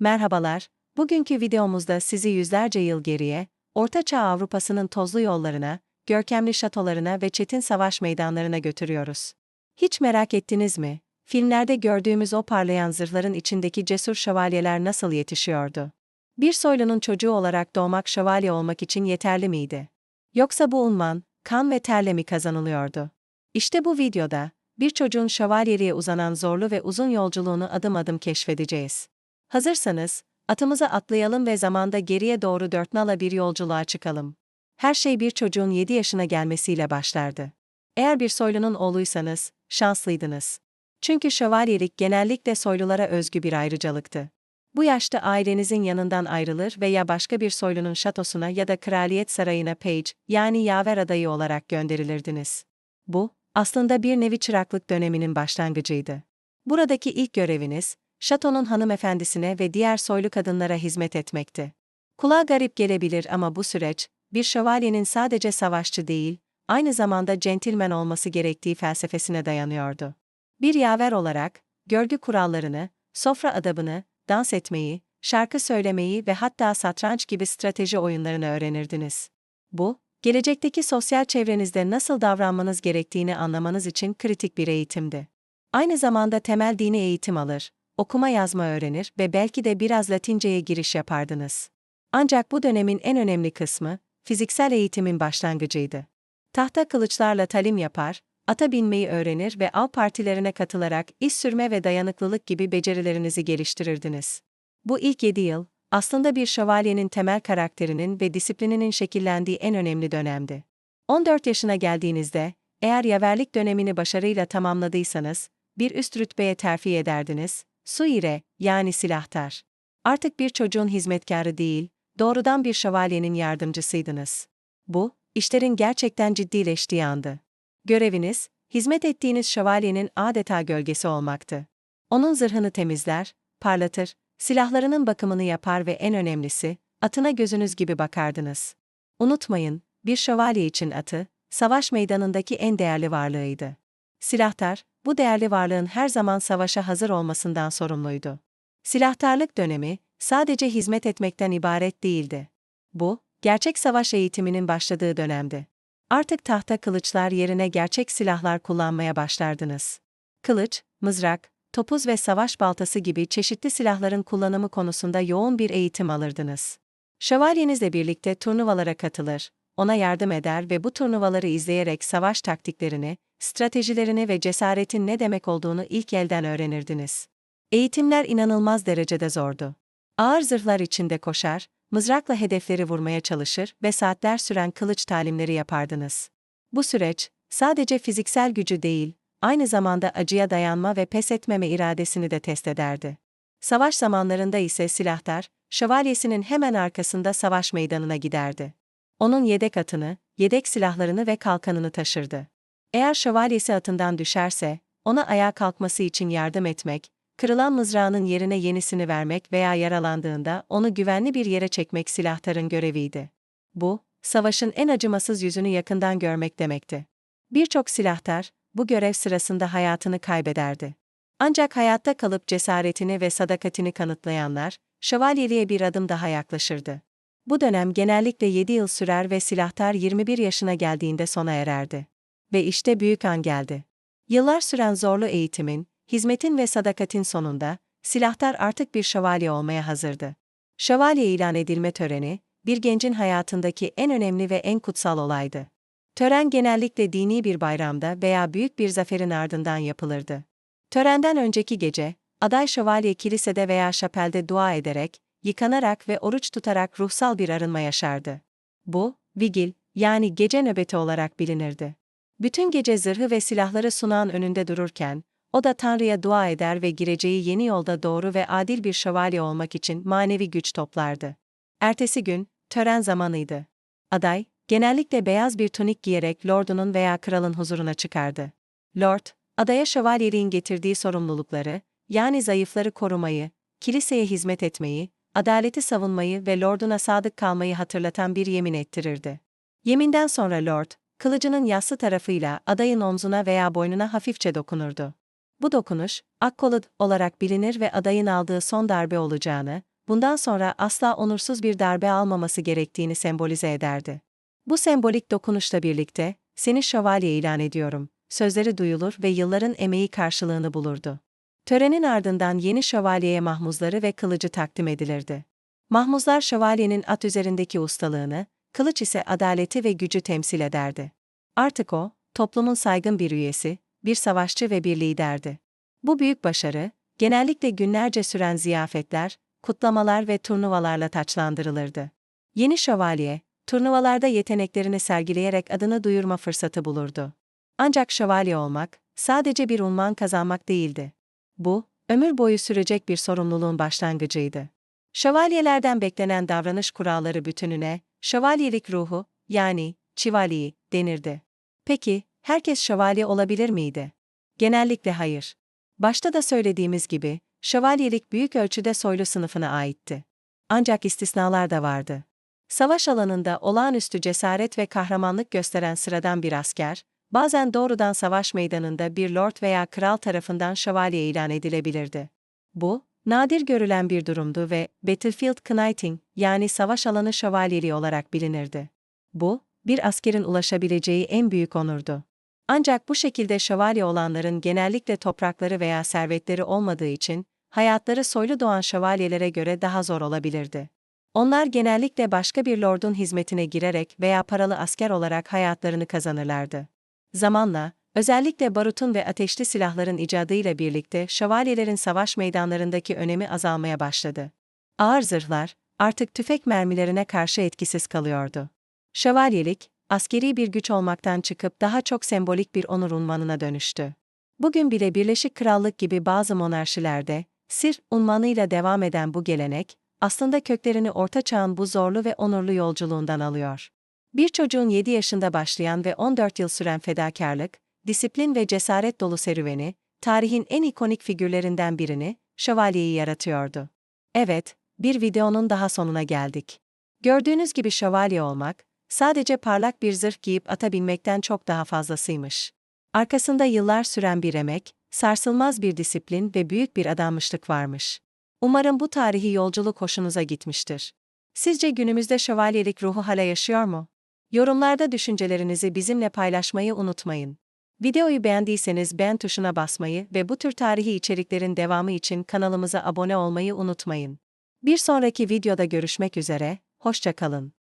Merhabalar, bugünkü videomuzda sizi yüzlerce yıl geriye, Ortaçağ Avrupa'sının tozlu yollarına, görkemli şatolarına ve çetin savaş meydanlarına götürüyoruz. Hiç merak ettiniz mi? Filmlerde gördüğümüz o parlayan zırhların içindeki cesur şövalyeler nasıl yetişiyordu? Bir soylunun çocuğu olarak doğmak şövalye olmak için yeterli miydi? Yoksa bu unvan, kan ve terle mi kazanılıyordu? İşte bu videoda, bir çocuğun şövalyeliğe uzanan zorlu ve uzun yolculuğunu adım adım keşfedeceğiz. Hazırsanız, atımıza atlayalım ve zamanda geriye doğru dört nala bir yolculuğa çıkalım. Her şey bir çocuğun 7 yaşına gelmesiyle başlardı. Eğer bir soylunun oğluysanız, şanslıydınız. Çünkü şövalyelik genellikle soylulara özgü bir ayrıcalıktı. Bu yaşta ailenizin yanından ayrılır ve ya başka bir soylunun şatosuna ya da kraliyet sarayına page, yani yaver adayı olarak gönderilirdiniz. Bu, aslında bir nevi çıraklık döneminin başlangıcıydı. Buradaki ilk göreviniz, şatonun hanımefendisine ve diğer soylu kadınlara hizmet etmekti. Kulağa garip gelebilir ama bu süreç, bir şövalyenin sadece savaşçı değil, aynı zamanda centilmen olması gerektiği felsefesine dayanıyordu. Bir yaver olarak, görgü kurallarını, sofra adabını, dans etmeyi, şarkı söylemeyi ve hatta satranç gibi strateji oyunlarını öğrenirdiniz. Bu, gelecekteki sosyal çevrenizde nasıl davranmanız gerektiğini anlamanız için kritik bir eğitimdi. Aynı zamanda temel dini eğitim alır, okuma yazma öğrenir ve belki de biraz Latinceye giriş yapardınız. Ancak bu dönemin en önemli kısmı, fiziksel eğitimin başlangıcıydı. Tahta kılıçlarla talim yapar, ata binmeyi öğrenir ve av partilerine katılarak iş sürme ve dayanıklılık gibi becerilerinizi geliştirirdiniz. Bu ilk 7 yıl, aslında bir şövalyenin temel karakterinin ve disiplininin şekillendiği en önemli dönemdi. 14 yaşına geldiğinizde, eğer yaverlik dönemini başarıyla tamamladıysanız, bir üst rütbeye terfi ederdiniz, suire, yani silahtar. Artık bir çocuğun hizmetkarı değil, doğrudan bir şövalyenin yardımcısıydınız. Bu, işlerin gerçekten ciddileştiği andı. Göreviniz, hizmet ettiğiniz şövalyenin adeta gölgesi olmaktı. Onun zırhını temizler, parlatır, silahlarının bakımını yapar ve en önemlisi, atına gözünüz gibi bakardınız. Unutmayın, bir şövalye için atı, savaş meydanındaki en değerli varlığıydı. Silahtar, bu değerli varlığın her zaman savaşa hazır olmasından sorumluydu. Silahtarlık dönemi, sadece hizmet etmekten ibaret değildi. Bu, gerçek savaş eğitiminin başladığı dönemdi. Artık tahta kılıçlar yerine gerçek silahlar kullanmaya başlardınız. Kılıç, mızrak, topuz ve savaş baltası gibi çeşitli silahların kullanımı konusunda yoğun bir eğitim alırdınız. Şövalyenizle birlikte turnuvalara katılır, ona yardım eder ve bu turnuvaları izleyerek savaş taktiklerini, stratejilerini ve cesaretin ne demek olduğunu ilk elden öğrenirdiniz. Eğitimler inanılmaz derecede zordu. Ağır zırhlar içinde koşar, mızrakla hedefleri vurmaya çalışır ve saatler süren kılıç talimleri yapardınız. Bu süreç, sadece fiziksel gücü değil, aynı zamanda acıya dayanma ve pes etmeme iradesini de test ederdi. Savaş zamanlarında ise silahtar, şövalyesinin hemen arkasında savaş meydanına giderdi. Onun yedek atını, yedek silahlarını ve kalkanını taşırdı. Eğer şövalyesi atından düşerse, ona ayağa kalkması için yardım etmek, kırılan mızrağının yerine yenisini vermek veya yaralandığında onu güvenli bir yere çekmek silahtarın göreviydi. Bu, savaşın en acımasız yüzünü yakından görmek demekti. Birçok silahtar, bu görev sırasında hayatını kaybederdi. Ancak hayatta kalıp cesaretini ve sadakatini kanıtlayanlar, şövalyeliğe bir adım daha yaklaşırdı. Bu dönem genellikle 7 yıl sürer ve silahtar 21 yaşına geldiğinde sona ererdi. Ve işte büyük an geldi. Yıllar süren zorlu eğitimin, hizmetin ve sadakatin sonunda, silahtar artık bir şövalye olmaya hazırdı. Şövalye ilan edilme töreni, bir gencin hayatındaki en önemli ve en kutsal olaydı. Tören genellikle dini bir bayramda veya büyük bir zaferin ardından yapılırdı. Törenden önceki gece, aday şövalye kilisede veya şapelde dua ederek, yıkanarak ve oruç tutarak ruhsal bir arınma yaşardı. Bu, vigil, yani gece nöbeti olarak bilinirdi. Bütün gece zırhı ve silahları sunağın önünde dururken, o da Tanrı'ya dua eder ve gireceği yeni yolda doğru ve adil bir şövalye olmak için manevi güç toplardı. Ertesi gün, tören zamanıydı. Aday, genellikle beyaz bir tunik giyerek lordunun veya kralın huzuruna çıkardı. Lord, adaya şövalyeliğin getirdiği sorumlulukları, yani zayıfları korumayı, kiliseye hizmet etmeyi, adaleti savunmayı ve lorduna sadık kalmayı hatırlatan bir yemin ettirirdi. Yeminden sonra lord, kılıcının yassı tarafıyla adayın omzuna veya boynuna hafifçe dokunurdu. Bu dokunuş, Akkolu olarak bilinir ve adayın aldığı son darbe olacağını, bundan sonra asla onursuz bir darbe almaması gerektiğini sembolize ederdi. Bu sembolik dokunuşla birlikte, seni şövalye ilan ediyorum, sözleri duyulur ve yılların emeği karşılığını bulurdu. Törenin ardından yeni şövalyeye mahmuzları ve kılıcı takdim edilirdi. Mahmuzlar şövalyenin at üzerindeki ustalığını, kılıç ise adaleti ve gücü temsil ederdi. Artık o, toplumun saygın bir üyesi, bir savaşçı ve bir liderdi. Bu büyük başarı, genellikle günlerce süren ziyafetler, kutlamalar ve turnuvalarla taçlandırılırdı. Yeni şövalye, turnuvalarda yeteneklerini sergileyerek adını duyurma fırsatı bulurdu. Ancak şövalye olmak, sadece bir unvan kazanmak değildi. Bu, ömür boyu sürecek bir sorumluluğun başlangıcıydı. Şövalyelerden beklenen davranış kuralları bütününe, şövalyelik ruhu, yani çivali denirdi. Peki, herkes şövalye olabilir miydi? Genellikle hayır. Başta da söylediğimiz gibi, şövalyelik büyük ölçüde soylu sınıfına aitti. Ancak istisnalar da vardı. Savaş alanında olağanüstü cesaret ve kahramanlık gösteren sıradan bir asker, bazen doğrudan savaş meydanında bir lord veya kral tarafından şövalye ilan edilebilirdi. Bu, nadir görülen bir durumdu ve Battlefield Knighting yani savaş alanı şövalyeliği olarak bilinirdi. Bu, bir askerin ulaşabileceği en büyük onurdu. Ancak bu şekilde şövalye olanların genellikle toprakları veya servetleri olmadığı için, hayatları soylu doğan şövalyelere göre daha zor olabilirdi. Onlar genellikle başka bir lordun hizmetine girerek veya paralı asker olarak hayatlarını kazanırlardı. Zamanla, özellikle barutun ve ateşli silahların icadıyla birlikte şövalyelerin savaş meydanlarındaki önemi azalmaya başladı. Ağır zırhlar, artık tüfek mermilerine karşı etkisiz kalıyordu. Şövalyelik, askeri bir güç olmaktan çıkıp daha çok sembolik bir onur unvanına dönüştü. Bugün bile Birleşik Krallık gibi bazı monarşilerde, sir unvanıyla devam eden bu gelenek, aslında köklerini Orta Çağ'ın bu zorlu ve onurlu yolculuğundan alıyor. Bir çocuğun 7 yaşında başlayan ve 14 yıl süren fedakarlık, disiplin ve cesaret dolu serüveni, tarihin en ikonik figürlerinden birini, şövalyeyi yaratıyordu. Evet, bir videonun daha sonuna geldik. Gördüğünüz gibi şövalye olmak, sadece parlak bir zırh giyip ata binmekten çok daha fazlasıymış. Arkasında yıllar süren bir emek, sarsılmaz bir disiplin ve büyük bir adanmışlık varmış. Umarım bu tarihi yolculuk hoşunuza gitmiştir. Sizce günümüzde şövalyelik ruhu hala yaşıyor mu? Yorumlarda düşüncelerinizi bizimle paylaşmayı unutmayın. Videoyu beğendiyseniz beğen tuşuna basmayı ve bu tür tarihi içeriklerin devamı için kanalımıza abone olmayı unutmayın. Bir sonraki videoda görüşmek üzere, hoşça kalın.